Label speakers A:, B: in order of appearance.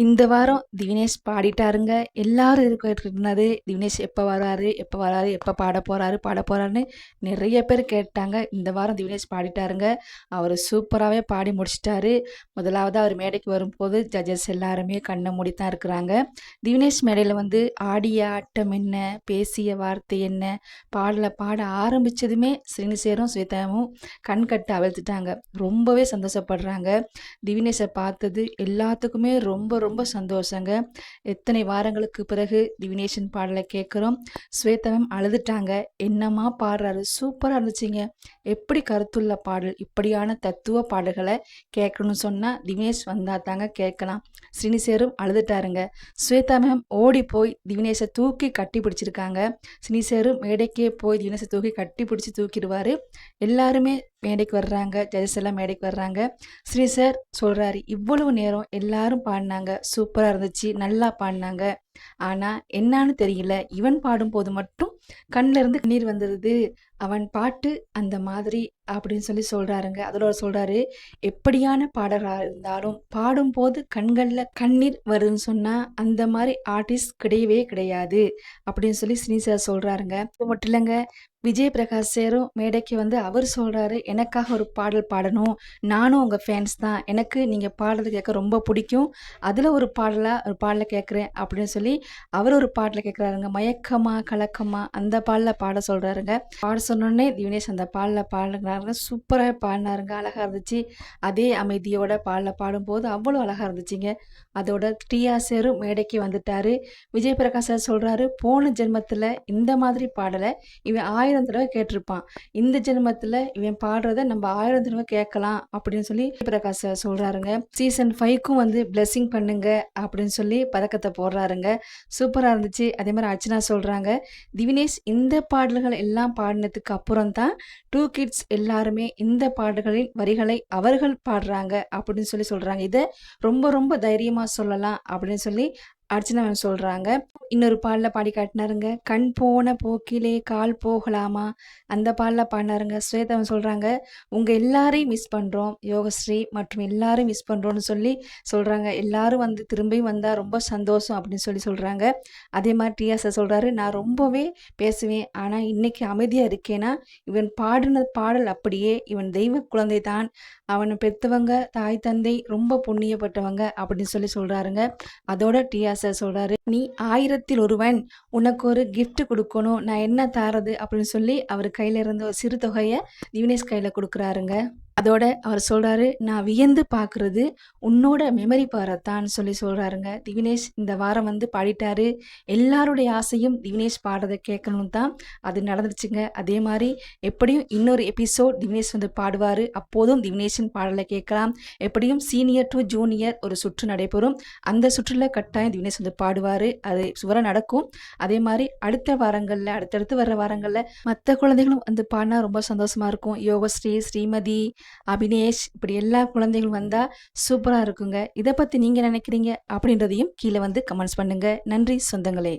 A: இந்த வாரம் திவினேஷ் பாடிட்டாருங்க. எல்லாரும் இருக்கிட்டு இருந்தது திவினேஷ் எப்போ வராரு எப்போ வராரு எப்போ பாட போகிறாரு பாட போகிறாருன்னு நிறைய பேர் கேட்டாங்க. இந்த வாரம் திவினேஷ் பாடிட்டாருங்க. அவர் சூப்பராகவே பாடி முடிச்சிட்டாரு. முதலாவது அவர் மேடைக்கு வரும்போது ஜட்ஜஸ் எல்லாருமே கண்ணை மூடி தான் இருக்கிறாங்க. திவினேஷ் மேடையில் வந்து ஆடிய ஆட்டம் என்ன பேசிய வார்த்தை என்ன பாடலை பாட ஆரம்பித்ததுமே ஸ்ரீனிசேரும் ஸ்வேதாவும் கண் கட்டு அவிழ்த்துட்டாங்க. ரொம்பவே சந்தோஷப்படுறாங்க. திவினேஷை பார்த்தது எல்லாத்துக்குமே ரொம்ப ரொம்ப சந்தோஷங்க. எத்தனை வாரங்களுக்கு பிறகு திவினேஷன் பாடலை கேட்குறோம். ஸ்வேதவம் அழுதுட்டாங்க. என்னம்மா பாடுறாரு? சூப்பராக இருந்துச்சுங்க. எப்படி கருத்துள்ள பாடல்? இப்படியான தத்துவ பாடல்களை கேட்கணும்னு சொன்னால் திவினேஷ் வந்தால் தாங்க கேட்கலாம். ஸ்ரீனிசேரும் அழுதுட்டாருங்க. ஸ்வேதா மேம் ஓடி போய் திவினேஷை தூக்கி கட்டி பிடிச்சிருக்காங்க. ஸ்ரீனிசேரும் மேடைக்கே போய் திவினேஷை தூக்கி கட்டி பிடிச்சி தூக்கிடுவார். எல்லாருமே மேடைக்கு வர்றாங்க. ஜட்ஜஸ் எல்லாம் மேடைக்கு வர்றாங்க. ஸ்ரீ சார் சொல்கிறாரு இவ்வளவு நேரம் எல்லாரும் பாடினாங்க. சூப்பராக இருந்துச்சு. நல்லா பாடினாங்க. ஆனால் என்னான்னு தெரியல. இவன் பாடும்போது மட்டும் கண்ணில் இருந்து கண்ணீர் வந்துடுது அவன் பாட்டு அந்த மாதிரி அப்படின்னு சொல்லி சொல்கிறாருங்க அதில் அவர் சொல்கிறாரு எப்படியான பாடகராக இருந்தாலும் பாடும்போது கண்களில் கண்ணீர் வருதுன்னு சொன்னால் அந்த மாதிரி ஆர்டிஸ்ட் கிடையவே கிடையாது. அப்படின்னு சொல்லி ஸ்ரீசார் சொல்கிறாருங்க இது மட்டும் இல்லைங்க விஜய் பிரகாஷ் சேரும் மேடைக்கு வந்து அவர் சொல்கிறாரு எனக்காக ஒரு பாடல் பாடணும். நானும் உங்கள் ஃபேன்ஸ் தான். எனக்கு நீங்கள் பாடுறது கேட்க ரொம்ப பிடிக்கும். அதில் ஒரு பாடலாக ஒரு பாடலை கேட்குறேன். அப்படின்னு சொல்லி சொல்லி அவர் ஒரு பாட்டில் கேட்குறாருங்க மயக்கமா கலக்கமா அந்த பாடலை பாட சொல்கிறாருங்க பாட சொன்னோடனே திவினேஷ் அந்த பாடலை பாடுறாருங்க சூப்பராக பாடினாருங்க. அழகாக இருந்துச்சு. அதே அமைதியோட பாடல பாடும்போது அவ்வளோ அழகாக இருந்துச்சுங்க. அதோட டிஆ சேரும் மேடைக்கு வந்துட்டாரு. விஜய் பிரகாஷ் சார் சொல்கிறாரு போன ஜென்மத்தில் இந்த மாதிரி பாடலை இவன் ஆயிரம் தடவை கேட்டிருப்பான். இந்த ஜென்மத்தில் இவன் பாடுறத நம்ம ஆயிரம் தடவை கேட்கலாம். அப்படின்னு சொல்லி பிரகாஷ் சார் சொல்கிறாருங்க சீசன் ஃபைவ்க்கும் வந்து பிளெஸ்ஸிங் பண்ணுங்க அப்படின்னு சொல்லி பதக்கத்தை போடுறாருங்க. சூப்பராக இருந்துச்சு. அதே மாதிரி அர்ச்சனா சொல்கிறாங்க திவினேஷ் இந்த பாடல்கள் எல்லாம் பாடினதுக்கு அப்புறம் தான் டூ கிட்ஸ் எல்லாருமே இந்த பாடல்களின் வரிகளை அவர்கள் பாடுறாங்க அப்படின்னு சொல்லி சொல்கிறாங்க இதை ரொம்ப ரொம்ப தைரியமாக சொல்லலாம் அப்படின்னு சொல்லி அர்ச்சனா மேம் சொல்கிறாங்க இன்னொரு பாடலில் பாடி காட்டினாருங்க கண் போன போக்கிலே கால் போகலாமா? அந்த பாடலில் பாடினாருங்க ஸ்வேதவன் சொல்கிறாங்க உங்கள் எல்லாரையும் மிஸ் பண்ணுறோம் யோகஸ்ரீ மற்றும் எல்லாரும் மிஸ் பண்ணுறோன்னு சொல்லி சொல்கிறாங்க எல்லாரும் வந்து திரும்பியும் வந்தால் ரொம்ப சந்தோஷம் அப்படின்னு சொல்லி சொல்கிறாங்க அதே மாதிரி டிஎஸ்ஐ சொல்கிறாரு நான் ரொம்பவே பேசுவேன் ஆனால் இன்றைக்கி அமைதியாக இருக்கேன்னா இவன் பாடின பாடல் அப்படியே இவன் தெய்வ குழந்தை தான் அவனை பெற்றவங்க தாய் தந்தை ரொம்ப புண்ணியப்பட்டவங்க அப்படின்னு சொல்லி சொல்கிறாருங்க அதோட டிஎஸ் ஆசை சொல்கிறாரு நீ ஆயிரத்தில் ஒருவன் உனக்கு ஒரு கிஃப்ட் கொடுக்கணும் நான் என்ன தாரது? அப்படின்னு சொல்லி அவர் கையிலிருந்து இருந்த ஒரு சிறு தொகையை திவினேஷ் கையில் கொடுக்குறாருங்க. அதோட அவர் சொல்கிறாரு நான் வியந்து பார்க்குறது உன்னோட மெமரி பாரத்தான் சொல்லி சொல்கிறாருங்க திவினேஷ் இந்த வாரம் வந்து பாடிட்டாரு. எல்லாருடைய ஆசையும் திவினேஷ் பாடுறதை கேட்கணும் தான் அது நடந்துச்சுங்க. அதே மாதிரி எப்படியும் இன்னொரு எபிசோட் திவினேஷ் வந்து பாடுவார். அப்போதும் திவினேஷின் பாடலை கேட்கலாம். எப்படியும் சீனியர் டு ஜூனியர் ஒரு சுற்று நடைபெறும். அந்த சுற்றுல கட்டாயம் திவினேஷ் வந்து பாடுவார். அது சுவராக நடக்கும். அதே மாதிரி அடுத்த வாரங்களில் அடுத்தடுத்து வர்ற வாரங்களில் மற்ற குழந்தைகளும் வந்து பாடினா ரொம்ப சந்தோஷமாக இருக்கும். யோகஸ்ரீ ஸ்ரீமதி அபினேஷ் இப்படி எல்லா குழந்தைகளும் வந்தால் சூப்பராக இருக்குங்க. இதை பற்றி நீங்கள் நினைக்கிறீங்க அப்படின்றதையும் கீழே வந்து கமெண்ட்ஸ் பண்ணுங்கள் நன்றி சொந்தங்களே.